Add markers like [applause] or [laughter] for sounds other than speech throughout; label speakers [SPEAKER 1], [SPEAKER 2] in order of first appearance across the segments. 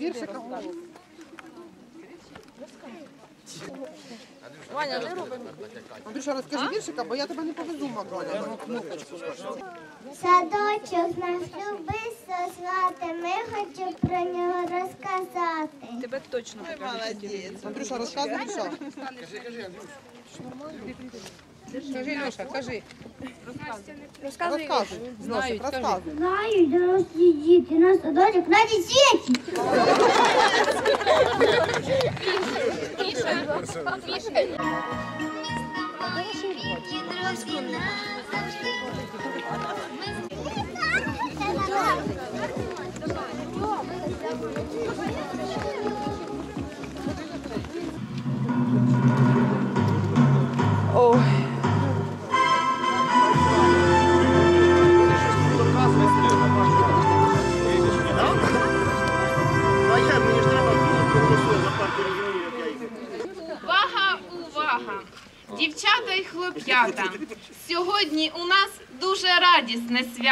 [SPEAKER 1] Віршика.
[SPEAKER 2] Ваня, не роби.
[SPEAKER 1] Андрюша, розкажи віршика, бо я тебе не повезу, Маколя.
[SPEAKER 3] Садочок наш любий созвати, ми хочу про нього розказати.
[SPEAKER 2] Тебе точно
[SPEAKER 1] Андрюша, розказуй вірша. Кажи, Леша, кажи. Розказуй. Знають, розказуй.
[SPEAKER 3] Знають дорослі діти, на садочок на десяті.
[SPEAKER 2] Ой.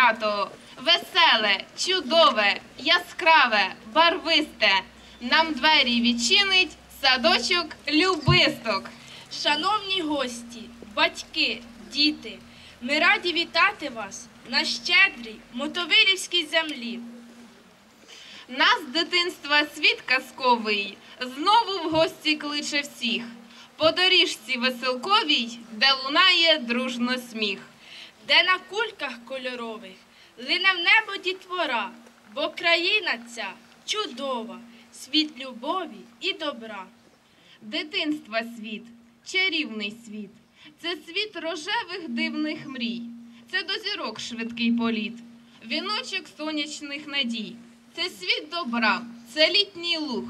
[SPEAKER 4] Свято, веселе, чудове, яскраве, барвисте. Нам двері відчинить садочок любисток.
[SPEAKER 5] Шановні гості, батьки, діти, ми раді вітати вас на щедрій мотовилівській землі.
[SPEAKER 4] Нас з дитинства світ казковий знову в гості кличе всіх. По доріжці веселковій, де лунає дружно сміх.
[SPEAKER 5] Де на кульках кольорових лине в небо дітвора, бо країна ця чудова, світ любові і добра.
[SPEAKER 4] Дитинства світ, чарівний світ. Це світ рожевих дивних мрій. Це до зірок швидкий політ, віночок сонячних надій. Це світ добра, це літній луг.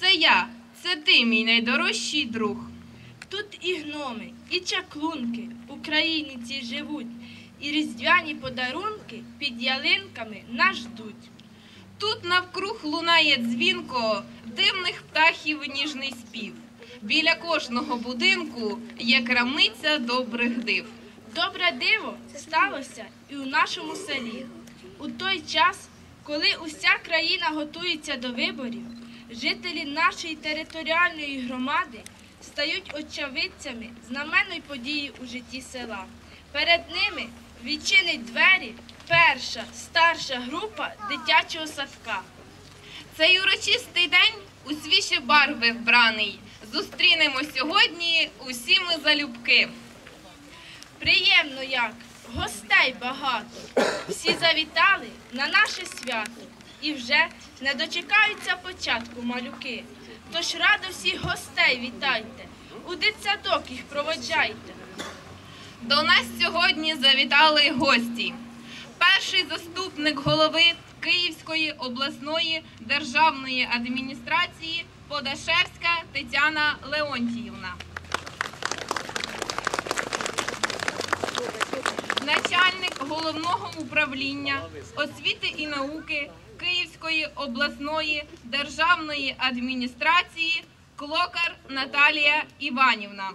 [SPEAKER 4] Це я, це ти, мій найдорожчий друг.
[SPEAKER 5] Тут і гноми, і чаклунки в Україні цій живуть, і різдвяні подарунки під ялинками нас ждуть.
[SPEAKER 4] Тут навкруг лунає дзвінко дивних птахів ніжний спів. Біля кожного будинку є крамниця добрих див.
[SPEAKER 5] Добре диво сталося і у нашому селі. У той час, коли уся країна готується до виборів, жителі нашої територіальної громади стають очевидцями знаменної події у житті села. Перед ними відчинить двері перша старша група дитячого садка.
[SPEAKER 4] Цей урочистий день у свіжі барви вбраний. Зустрінемо сьогодні усі ми залюбки.
[SPEAKER 5] Приємно як, гостей багато. Всі завітали на наше свято і вже не дочекаються початку малюки. Тож радо всіх гостей вітайте, у дитсадок їх проводжайте.
[SPEAKER 4] До нас сьогодні завітали гості. Перший заступник голови Київської обласної державної адміністрації Подашевська Тетяна Леонтіївна. Начальник головного управління освіти і науки Київської обласної державної адміністрації Клокар Наталія Іванівна.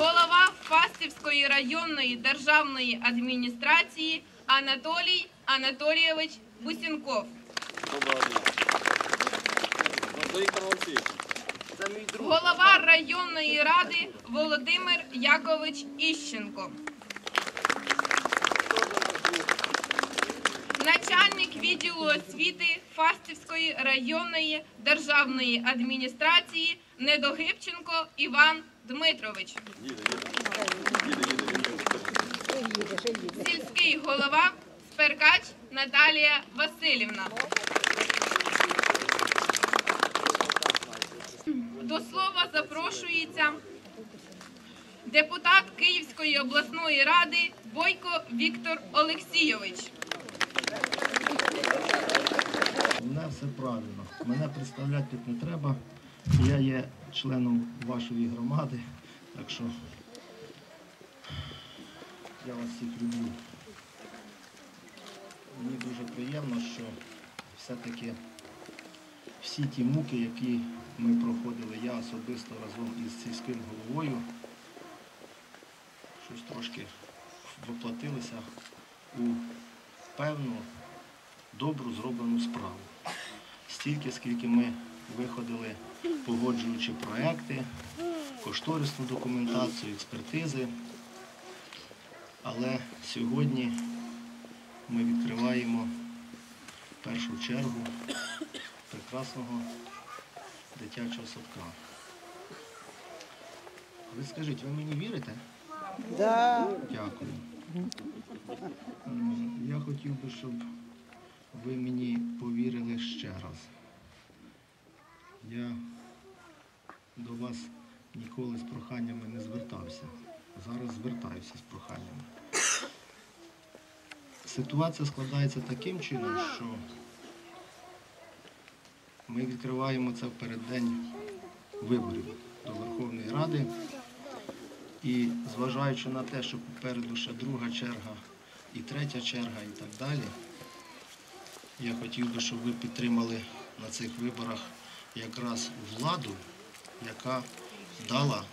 [SPEAKER 4] Голова Фастівської районної державної адміністрації Анатолій Анатолійович Бусінков. Голова районної ради Володимир Якович Іщенко. Начальник відділу освіти Фастівської районної державної адміністрації Недогибченко Іван Дмитрович. Сільський голова Сперкач Наталія Васильівна. До слова запрошується депутат Київської обласної ради Бойко Віктор Олексійович.
[SPEAKER 6] У мене все правильно. Мене представляти тут не треба. Я є членом вашої громади, так що я вас всіх люблю. Мені дуже приємно, що все-таки всі ті муки, які ми проходили, я особисто разом із сільським головою, щось трошки воплотилися у певну добру зроблену справу. Стільки, скільки ми виходили, погоджуючи проекти, кошторисну документацію, експертизи. Але сьогодні ми відкриваємо в першу чергу прекрасного дитячого садка. Ви скажіть, ви мені вірите?
[SPEAKER 1] Да.
[SPEAKER 6] Дякую. Я хотів би, щоб ви мені повірили ще раз. Я до вас ніколи з проханнями не звертався. Зараз звертаюся з проханнями. Ситуація складається таким чином, що ми відкриваємо це в переддень виборів до Верховної Ради. І зважаючи на те, що попереду ще друга черга і третя черга і так далі, я хотів би, щоб ви підтримали на цих виборах якраз владу, яка дала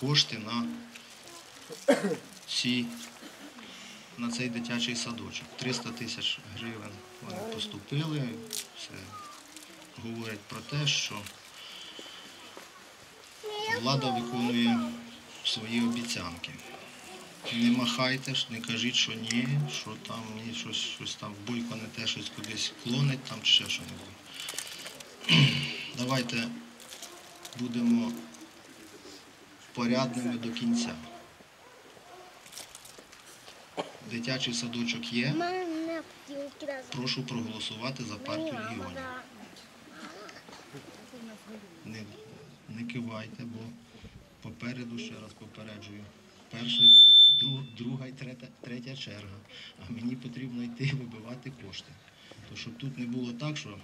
[SPEAKER 6] кошти на, ці, на цей дитячий садочок. 300 тисяч гривень вони поступили. Це говорить про те, що влада виконує свої обіцянки. Не махайте, не кажіть, що ні, що там ні, щось, щось там бойко не те, щось кудись клонить, там чи ще щось. [clears throat] Давайте будемо порядними до кінця. Дитячий садочок є. Прошу проголосувати за партію регіонів. Не, не кивайте, бо попереду, ще раз попереджую, перша, друг, друга і третя, третя черга. А мені потрібно йти вибивати кошти. То щоб тут не було так, що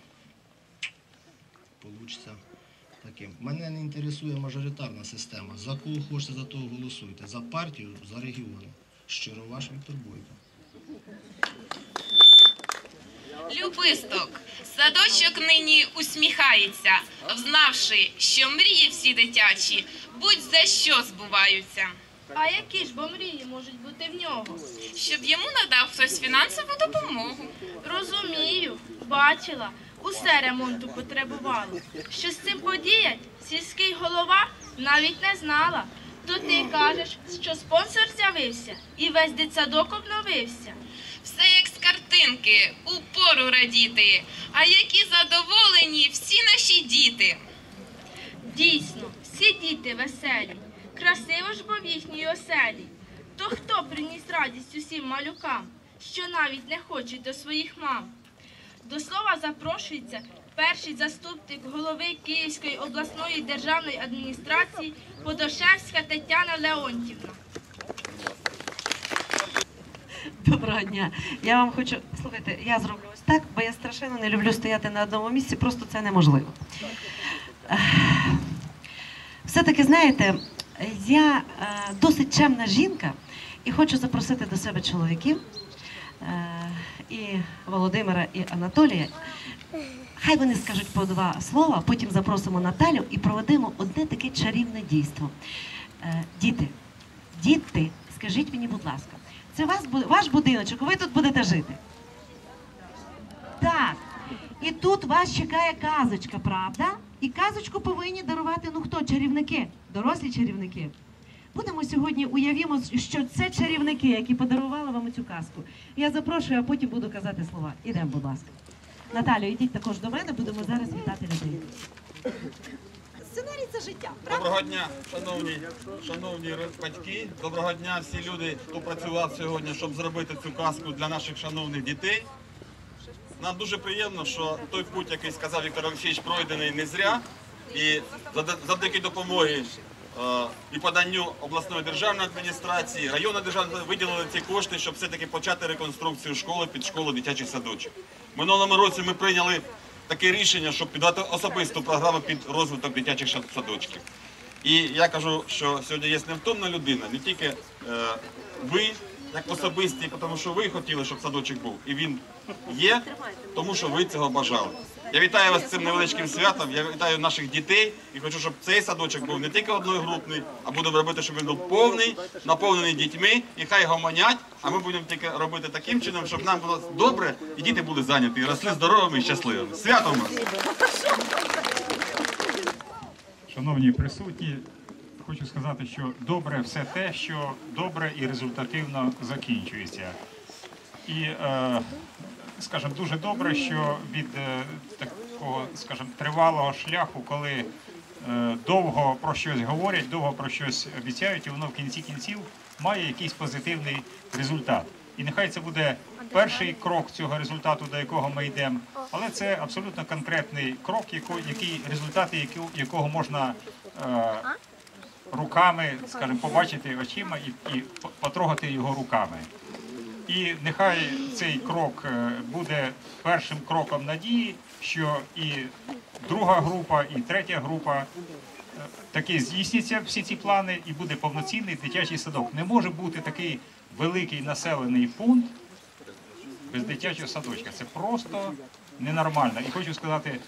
[SPEAKER 6] вийде таким. Мене не інтересує мажоритарна система. За кого хочете, за того голосуйте. За партію, за регіони. Щиро ваш Віктор Бойко.
[SPEAKER 4] Любисток, садочок нині усміхається, взнавши, що мрії всі дитячі, будь за що збуваються.
[SPEAKER 5] А які ж бо мрії можуть бути в нього?
[SPEAKER 4] Щоб йому надав хтось фінансову допомогу.
[SPEAKER 5] Розумію, бачила, усе ремонту потребувало. Що з цим подіять, сільський голова навіть не знала. То ти кажеш, що спонсор з'явився і весь дитсадок обновився.
[SPEAKER 4] Все як з картинки, у пору радіти, а які задоволені всі наші діти.
[SPEAKER 5] Дійсно, всі діти веселі, красиво ж бо в їхній оселі. То хто приніс радість усім малюкам, що навіть не хочуть до своїх мам? До слова запрошується перший заступник голови Київської обласної державної адміністрації Подошевська Тетяна Леонтівна.
[SPEAKER 7] Доброго дня. Я вам хочу. Слухайте, я зроблю ось так, бо я страшенно не люблю стояти на одному місці, просто це неможливо. Все-таки, знаєте, я е, досить чемна жінка і хочу запросити до себе чоловіків е, і Володимира, і Анатолія. Хай вони скажуть по два слова, потім запросимо Наталю і проведемо одне таке чарівне дійство. Е, Діти, діти, скажіть мені, будь ласка, це ваш будиночок, ви тут будете жити? Так. І тут вас чекає казочка, правда? І казочку повинні дарувати ну хто? Чарівники, дорослі чарівники. Будемо сьогодні уявімо, що це чарівники, які подарували вам цю казку. Я запрошую, а потім буду казати слова. Ідемо, будь ласка. Наталю, йдіть також до мене, будемо зараз вітати людей.
[SPEAKER 2] Сценарій це життя.
[SPEAKER 8] Доброго дня, шановні, шановні батьки. Доброго дня всі люди, хто працював сьогодні, щоб зробити цю казку для наших шановних дітей. Нам дуже приємно, що той путь, який сказав Віктор Олексійович, пройдений не зря. І завдяки допомоги і поданню обласної державної адміністрації, районної державної виділили ці кошти, щоб все-таки почати реконструкцію школи під школу дитячих садочок. Минулому році ми прийняли таке рішення, щоб підготувати особисту програму під розвиток дитячих садочків. І я кажу, що сьогодні є невтомна людина, не тільки е, ви, як особисті, тому що ви хотіли, щоб садочок був. І він є, тому що ви цього бажали. Я вітаю вас з цим невеличким святом. Я вітаю наших дітей і хочу, щоб цей садочок був не тільки одногрупний, а будемо робити, щоб він був повний, наповнений дітьми, і хай гомонять. А ми будемо тільки робити таким чином, щоб нам було добре і діти були зайняті, і росли здоровими і щасливими. Святом вас!
[SPEAKER 9] Шановні присутні, хочу сказати, що добре все те, що добре і результативно закінчується. І, е, скажімо, дуже добре, що від е, такого, скажімо, тривалого шляху, коли е, довго про щось говорять, довго про щось обіцяють, і воно в кінці кінців має якийсь позитивний результат. І нехай це буде перший крок цього результату, до якого ми йдемо, але це абсолютно конкретний крок, який результати яко- якого можна е, руками, скажімо, побачити очима і, і по- потрогати його руками. І нехай цей крок е, буде першим кроком надії, що і друга група, і третя група е, таки здійсняться всі ці плани, і буде повноцінний дитячий садок. Не може бути такий великий населений пункт без дитячого садочка. Це просто ненормально. І хочу сказати,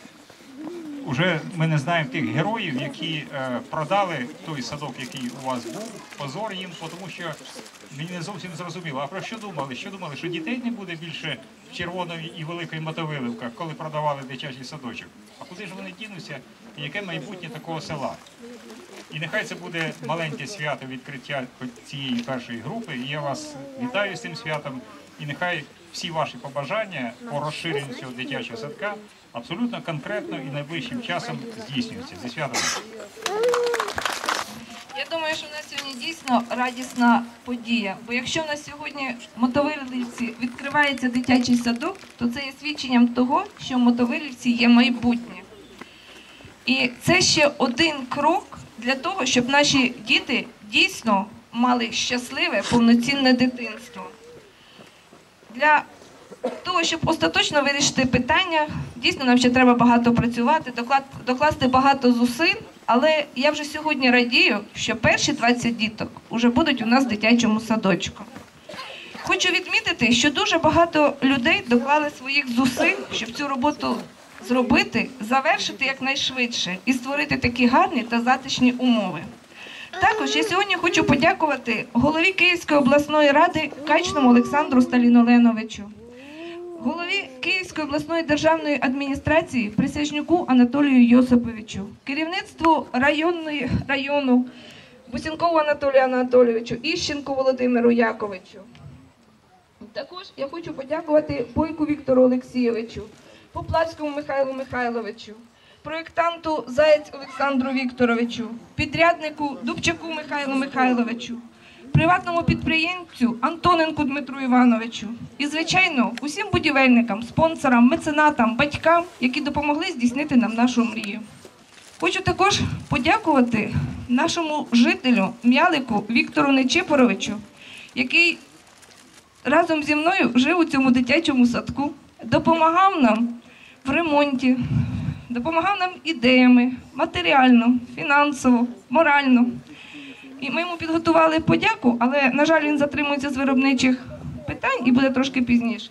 [SPEAKER 9] Уже ми не знаємо тих героїв, які е, продали той садок, який у вас був, позор їм, тому що мені не зовсім зрозуміло. А про що думали? Що думали, що дітей не буде більше в червоної і великої мотовиливках, коли продавали дитячий садочок? А куди ж вони дінуться? І яке майбутнє такого села? І нехай це буде маленьке свято відкриття цієї першої групи. І я вас вітаю з цим святом. І нехай всі ваші побажання по розширенню цього дитячого садка абсолютно конкретно і найближчим часом здійснюються. Зі святом!
[SPEAKER 2] Я думаю, що в нас сьогодні дійсно радісна подія. Бо якщо в нас сьогодні в Мотовилівці відкривається дитячий садок, то це є свідченням того, що в Мотовилівці є майбутнє. І це ще один крок для того, щоб наші діти дійсно мали щасливе, повноцінне дитинство. Для того, щоб остаточно вирішити питання, дійсно нам ще треба багато працювати, докласти багато зусиль. Але я вже сьогодні радію, що перші 20 діток вже будуть у нас в дитячому садочку. Хочу відмітити, що дуже багато людей доклали своїх зусиль, щоб цю роботу зробити, завершити якнайшвидше і створити такі гарні та затишні умови. Також я сьогодні хочу подякувати голові Київської обласної ради Качному Олександру Сталіноленовичу, голові Київської обласної державної адміністрації Присяжнюку Анатолію Йосиповичу, керівництву районної району Бусінкову Анатолію Анатолійовичу, Іщенку Володимиру Яковичу. Також я хочу подякувати Бойку Віктору Олексійовичу, Поплавському Михайлу Михайловичу, проєктанту Заєць Олександру Вікторовичу, підряднику Дубчаку Михайлу Михайловичу, приватному підприємцю Антоненку Дмитру Івановичу і, звичайно, усім будівельникам, спонсорам, меценатам, батькам, які допомогли здійснити нам нашу мрію. Хочу також подякувати нашому жителю М'ялику Віктору Нечипоровичу, який разом зі мною жив у цьому дитячому садку, допомагав нам в ремонті, допомагав нам ідеями, матеріально, фінансово, морально. І ми йому підготували подяку, але, на жаль, він затримується з виробничих питань і буде трошки пізніше.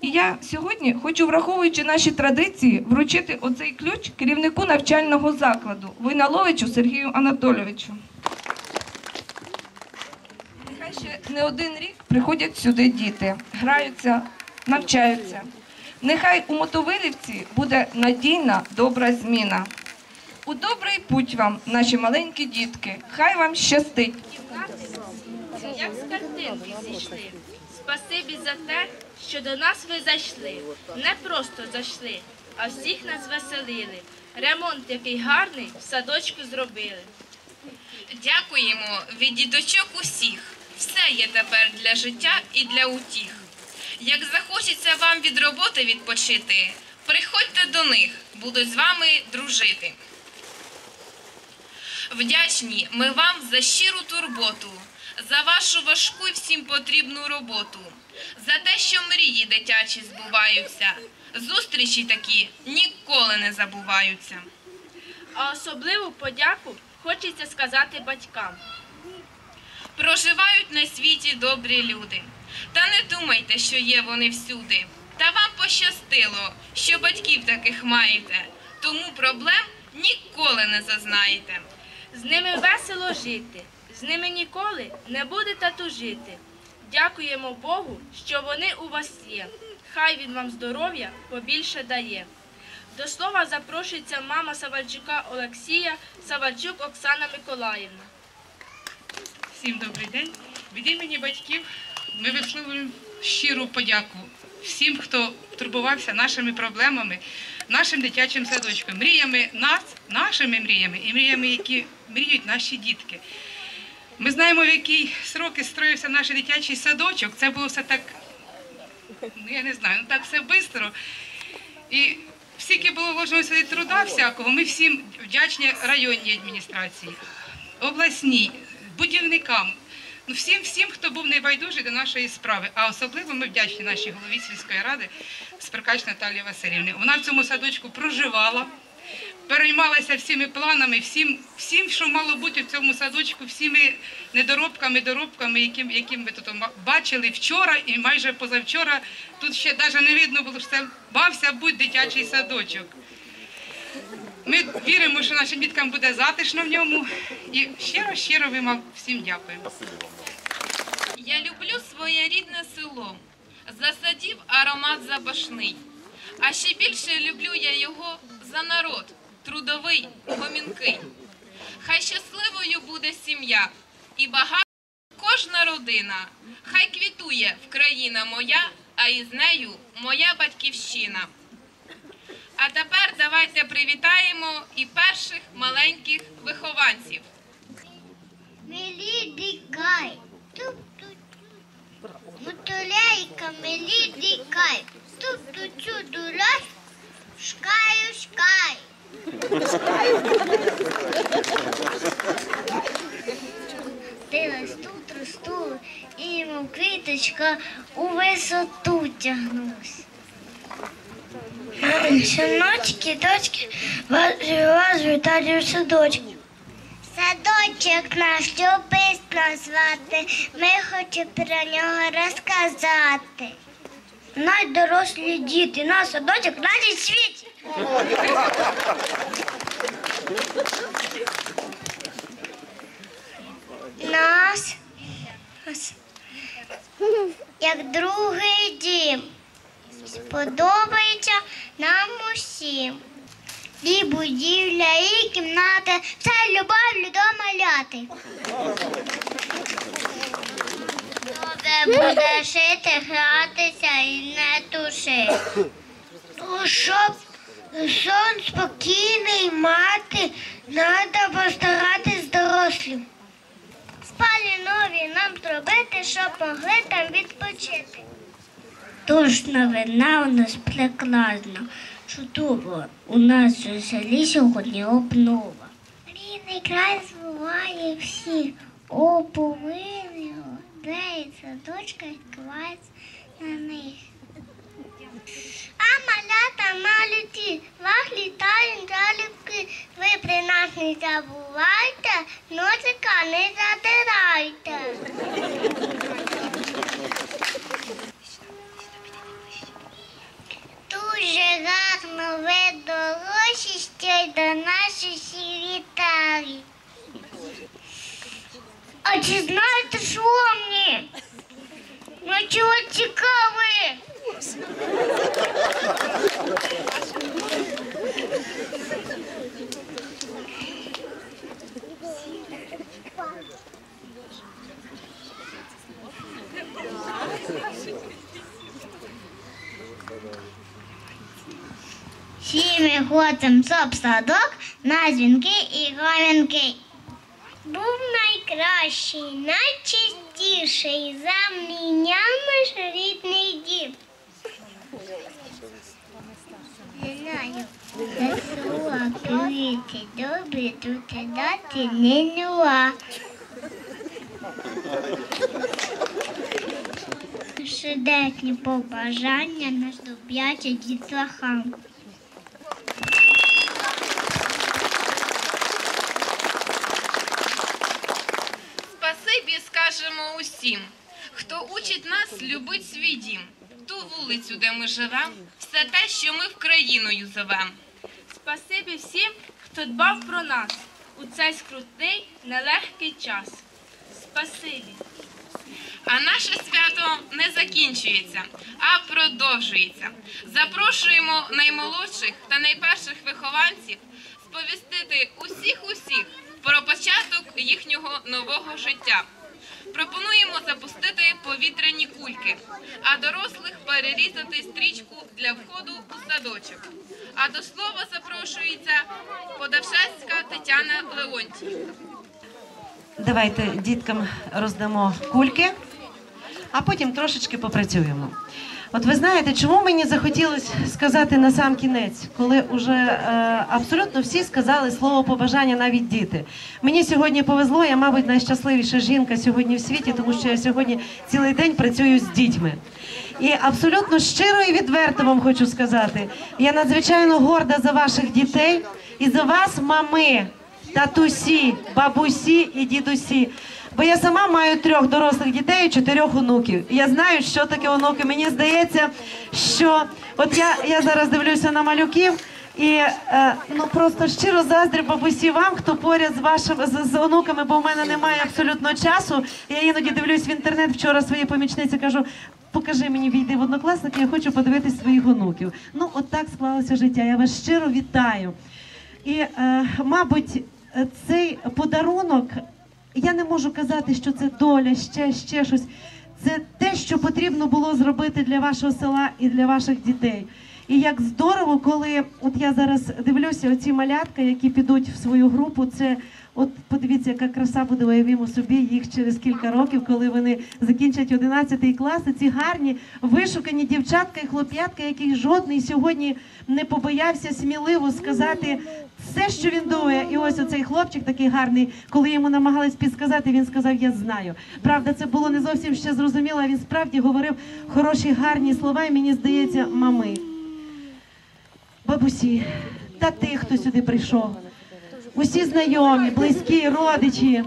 [SPEAKER 2] І я сьогодні хочу, враховуючи наші традиції, вручити оцей ключ керівнику навчального закладу Войналовичу Сергію Анатолійовичу. Нехай ще не один рік приходять сюди діти, граються, навчаються. Нехай у Мотовилівці буде надійна добра зміна. У добрий путь вам, наші маленькі дітки. Хай вам щастить.
[SPEAKER 5] Як з картинки зійшли. Спасибі за те, що до нас ви зайшли. Не просто зайшли, а всіх нас веселили. Ремонт який гарний в садочку зробили.
[SPEAKER 2] Дякуємо від дідочок усіх. Все є тепер для життя і для утіх. Як захочеться вам від роботи відпочити, приходьте до них, будуть з вами дружити. Вдячні ми вам за щиру турботу, за вашу важку і всім потрібну роботу, за те, що мрії дитячі збуваються. Зустрічі такі ніколи не забуваються.
[SPEAKER 5] А особливу подяку хочеться сказати батькам.
[SPEAKER 2] Проживають на світі добрі люди. Та не думайте, що є вони всюди.
[SPEAKER 4] Та вам пощастило, що батьків таких маєте, тому проблем ніколи не зазнаєте.
[SPEAKER 5] З ними весело жити, з ними ніколи не будете тужити. Дякуємо Богу, що вони у вас є. Хай він вам здоров'я побільше дає. До слова запрошується мама Савальчука Олексія, Савальчук Оксана Миколаївна.
[SPEAKER 10] Всім добрий день. Від імені батьків ми висловлюємо щиру подяку всім, хто турбувався нашими проблемами, нашим дитячим садочком, мріями нас, нашими мріями і мріями, які мріють наші дітки. Ми знаємо, в які сроки строївся наш дитячий садочок. Це було все так, ну я не знаю, ну так все швидко. І скільки було вложено сюди труда всякого, ми всім вдячні районній адміністрації, обласній, будівникам, всім, всім, хто був небайдужий до нашої справи. А особливо ми вдячні нашій голові сільської ради Сперкач Наталії Васильівни. Вона в цьому садочку проживала. Переймалася всіми планами, всім, всім, що мало бути в цьому садочку, всіми недоробками, доробками, яким, яким ви тут бачили вчора і майже позавчора. Тут ще навіть не видно було, що це бався будь дитячий садочок. Ми віримо, що нашим діткам буде затишно в ньому. І щиро-щиро ви вам всім дякуємо.
[SPEAKER 4] Я люблю своє рідне село, за садів аромат запашний. А ще більше люблю я його за народ, трудовий, гомінкий. Хай щасливою буде сім'я і багата кожна родина. Хай квітує Вкраїна моя, а із нею моя батьківщина. А тепер давайте привітаємо і перших маленьких вихованців.
[SPEAKER 3] Мелі дикай. Мотуляйка, мелі дикай. Туп-ту-чу дураш, шкаю шкай. Ти тут росту, і йому у висоту тягнусь. Синочки, дочки, вас, вас вітаю в садочку. Садочок наш любить назвати, ми хочемо про нього розказати. Найдорослі діти, наш садочок навіть світ. Нас нас як другий дім. Сподобається нам усім. І будівля, і кімната, це любов до маляти. Добре буде жити, гратися і не тушити. Щоб сон спокійний мати, треба постаратись дорослим. Спалі нові нам зробити, щоб могли там відпочити. Тож новина у нас прекрасна, чудово. У нас у селі сьогодні обнова. Рідний край збуває всіх, оповили де садочка відкривається на них. А малята малюті, вас літають залюбки. Ви при нас не забувайте, носика не задирайте. Дуже гарно ви дорожі, до нас усі. А чи знаєте, що мені? Ну чого цікаве? Всі ми ходимо в садок на дзвінки і гомінки. Був найкращий, найчистіший, за наш рідний дім. Не знаю, засула, квіти, добрі, тут дати не нюа. Шедетні побажання нас доб'яча дітлахам.
[SPEAKER 4] Усім, хто учить нас любить свій дім. ту вулицю, де ми живемо, все те, що ми в країною зовем.
[SPEAKER 5] Спасибі всім, хто дбав про нас у цей скрутний, нелегкий час. Спасибі.
[SPEAKER 4] А наше свято не закінчується, а продовжується. Запрошуємо наймолодших та найперших вихованців сповістити усіх-усіх про початок їхнього нового життя. Пропонуємо запустити повітряні кульки, а дорослих перерізати стрічку для входу у садочок. А до слова запрошується подавшеська Тетяна Леонтіївна.
[SPEAKER 7] Давайте діткам роздамо кульки, а потім трошечки попрацюємо. От ви знаєте, чому мені захотілося сказати на сам кінець, коли вже е, абсолютно всі сказали слово побажання, навіть діти. Мені сьогодні повезло, я, мабуть, найщасливіша жінка сьогодні в світі, тому що я сьогодні цілий день працюю з дітьми. І абсолютно щиро і відверто вам хочу сказати, я надзвичайно горда за ваших дітей і за вас, мами, татусі, бабусі і дідусі. Бо я сама маю трьох дорослих дітей і чотирьох онуків. Я знаю, що таке онуки. Мені здається, що от я, я зараз дивлюся на малюків. І е, ну просто щиро заздрю бабусі вам, хто поряд з вашими з, з онуками, бо в мене немає абсолютно часу. Я іноді дивлюсь в інтернет вчора своїй помічниці, кажу. Покажи мені війди в однокласники, я хочу подивитись своїх онуків. Ну, от так склалося життя. Я вас щиро вітаю. І, е, мабуть, цей подарунок, я не можу казати, що це доля, ще, ще щось. Це те, що потрібно було зробити для вашого села і для ваших дітей. І як здорово, коли от я зараз дивлюся, оці малятка, які підуть в свою групу, це от подивіться, яка краса буде уявімо собі їх через кілька років, коли вони закінчать 11 клас. І Ці гарні вишукані дівчатка і хлоп'ятка, яких жодний сьогодні не побоявся сміливо сказати все, що він думає. І ось оцей хлопчик такий гарний, коли йому намагались підсказати, він сказав: Я знаю. Правда, це було не зовсім ще зрозуміло. а Він справді говорив хороші, гарні слова, і мені здається, мами бабусі та тих, хто сюди прийшов. Усі знайомі, близькі, родичі.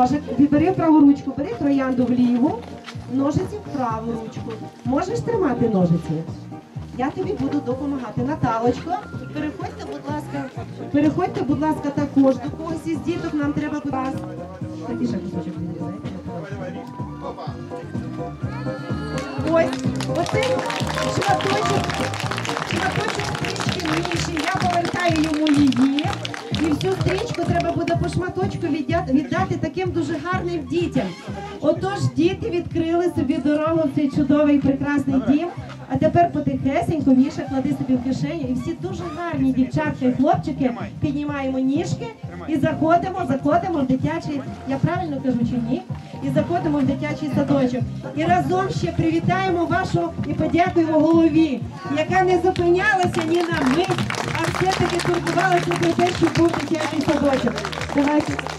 [SPEAKER 11] Ножик. Бери праву ручку, бери троянду в ліву, ножиці в праву ручку. Можеш тримати ножиці? Я тобі буду допомагати. Наталочко, переходьте, будь ласка, переходьте, будь ласка, також до когось із діток. Нам треба, будь ласка. Тоді ще кусочок. Ось, оцей шматочок, шматочок стрічки Міші, я повертаю йому її. І всю стрічку треба буде шматочку віддати таким дуже гарним дітям. Отож, діти відкрили собі дорогу в цей чудовий прекрасний дім. А тепер потихесенько Міша клади собі в кишеню. І всі дуже гарні дівчатка і хлопчики піднімаємо ніжки і заходимо, заходимо в дитячий, я правильно кажу чи ні? І заходимо в дитячий садочок. І разом ще привітаємо вашу і подякуємо голові, яка не зупинялася ні на мить, все-таки турбувалися про те, що був дитячий садочок. Давайте.